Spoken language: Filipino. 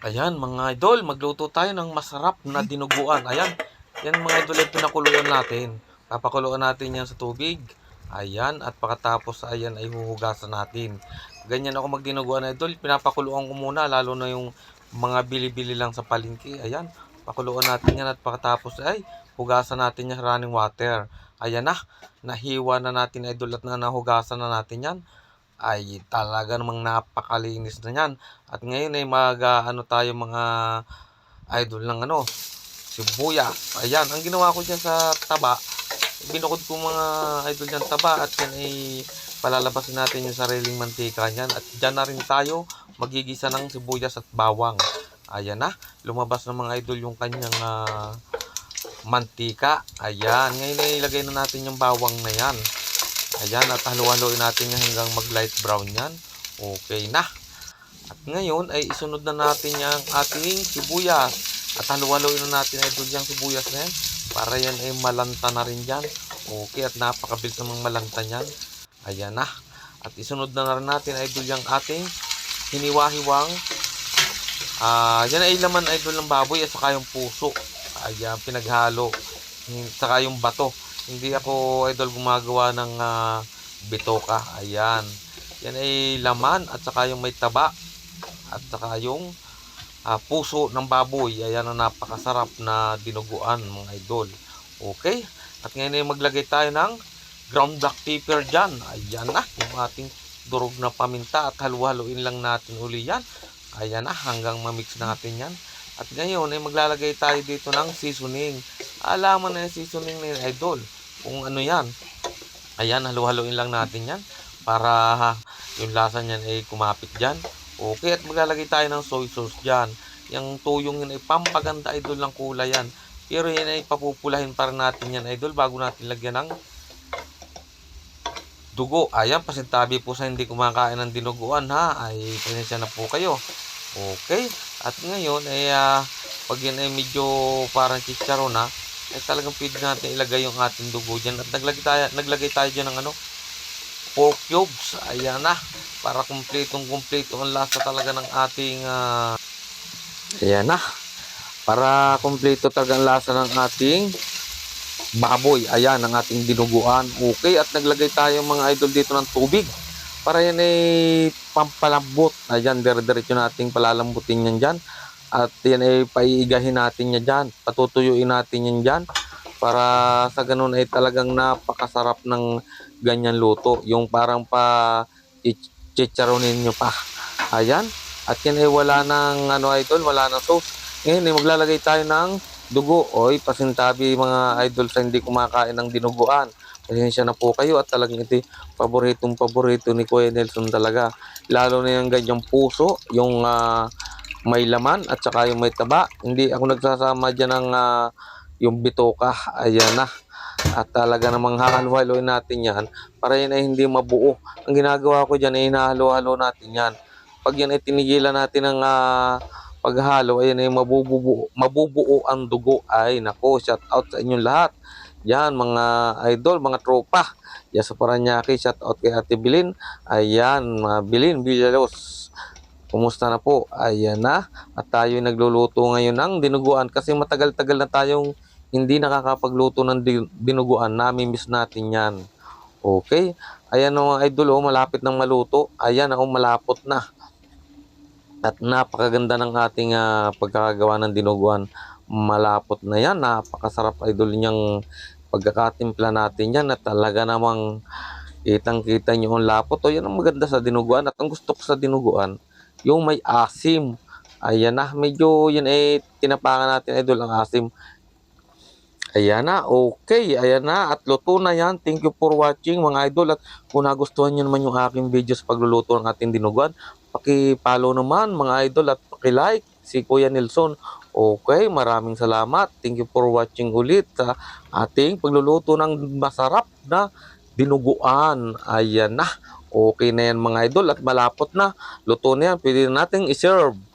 Ayan mga idol, magluto tayo ng masarap na dinuguan. Ayan, yan mga idol ay pinakuluan natin. Papakuluan natin yan sa tubig. Ayan, at pagkatapos ayan ay huhugasan natin. Ganyan ako magdinuguan idol, pinapakuluan ko muna lalo na yung mga bili-bili lang sa palengke. Ayan, pakuluan natin yan at pagkatapos ay hugasan natin yung running water. Ayan na, nahiwa na natin idol at na nahugasan na natin yan ay talaga namang napakalinis na yan. At ngayon ay mag ah, ano tayo mga idol ng ano, sibuyas. Ayan, ang ginawa ko dyan sa taba, binukod ko mga idol dyan taba at yan ay palalabasin natin yung sariling mantika niyan. At dyan na rin tayo magigisa ng sibuyas at bawang. Ayan na, lumabas na mga idol yung kanyang ah, mantika. Ayan, ngayon ay ilagay na natin yung bawang na yan. Ayan, at halu-haluin natin yan hanggang mag light brown yan. Okay na. At ngayon ay isunod na natin yung ating sibuyas. At halu-haluin na natin idol yung sibuyas na yan. Para yan ay malanta na rin yan. Okay, at napakabilis namang malanta yan. Ayan na. At isunod na rin natin idol yung ating hiniwa-hiwang. Ah, yan ay laman idol ng baboy at saka yung puso. Ayan, pinaghalo. Saka yung bato. Hindi ako idol gumagawa ng ah, bitoka. Ayan. Yan ay laman at saka yung may taba at saka yung ah, puso ng baboy. Ayan ang napakasarap na dinuguan mga idol. Okay? At ngayon ay maglagay tayo ng ground black pepper dyan. Ayan na yung ating durog na paminta at halu-haluin lang natin uli yan. Ayan na hanggang mamix natin yan. At ngayon ay maglalagay tayo dito ng seasoning. Alaman na yung seasoning na yun, idol. Kung ano yan. Ayan, halu-haluin lang natin yan. Para ha, yung lasa niyan ay kumapit dyan. Okay, at maglalagay tayo ng soy sauce dyan. Yung tuyong yun ay pampaganda idol ng kulay yan. Pero yan ay papupulahin para natin yan idol bago natin lagyan ng dugo. Ayan, pasintabi po sa hindi kumakain ng dinuguan ha. Ay, pasensya na po kayo. Okay. At ngayon ay ah, pag yan ay medyo parang chicharon na, ay talagang pwede natin ilagay yung ating dugo dyan. At naglagay tayo, naglagay tayo dyan ng ano, pork cubes. Ayan na. Para kumpletong kumpleto ang lasa talaga ng ating ah, ayan na. Para kumpleto talaga ang lasa ng ating baboy. Ayan ang ating dinuguan. Okay. At naglagay tayo mga idol dito ng tubig. Para yan ay pampalambot. Ayan, dire-diretso nating palalambutin yan dyan. At yan ay paiigahin natin yan dyan. Patutuyuin natin yan dyan. Para sa ganun ay talagang napakasarap ng ganyan luto. Yung parang pa chicharonin nyo pa. Ayan. At yan ay wala ng ano idol, wala ng sauce. Ngayon ay maglalagay tayo ng dugo. Oy, pasintabi mga idol sa hindi kumakain ng dinuguan. Pasensya na po kayo at talagang ito paboritong paborito ni Kuya Nelson talaga. Lalo na yung ganyang puso, yung ah, may laman at saka yung may taba. Hindi ako nagsasama dyan ng ah, yung bitoka. Ayan na. At talaga namang hahalo-haloin natin yan para yan ay hindi mabuo. Ang ginagawa ko dyan ay hinahalo-halo natin yan. Pag yan ay tinigilan natin ng ah, paghalo, ayan ay mabubuo, mabubuo ang dugo. Ay, nako, shout out sa inyong lahat. Yan, mga idol, mga tropa. Yan sa Paranaque, shout out kay Ate Bilin. Ayan, mga Bilin, Villalos. Kumusta na po? Ayan na. At tayo nagluluto ngayon ng dinuguan kasi matagal-tagal na tayong hindi nakakapagluto ng di- dinuguan. Nami-miss natin yan. Okay? Ayan o mga idol, oh, malapit ng maluto. Ayan, oh, malapot na. At napakaganda ng ating ah, pagkakagawa ng dinuguan. Malapot na yan. Napakasarap idol niyang pagkakatimpla natin yan. At talaga namang kitang-kita niyo ang lapot. O yan ang maganda sa dinuguan. At ang gusto ko sa dinuguan, yung may asim. Ayan na, medyo yan eh, tinapangan natin idol ang asim. Ayan na, okay, ayan na, at luto na yan. Thank you for watching mga idol. At kung nagustuhan nyo naman yung aking videos pagluluto ng ating dinuguan, paki-follow naman mga idol at paki-like si Kuya Nelson. Okay, maraming salamat. Thank you for watching ulit sa ating pagluluto ng masarap na dinuguan. Ayan na. Okay na yan mga idol at malapot na. Luto na yan. Pwede na nating iserve.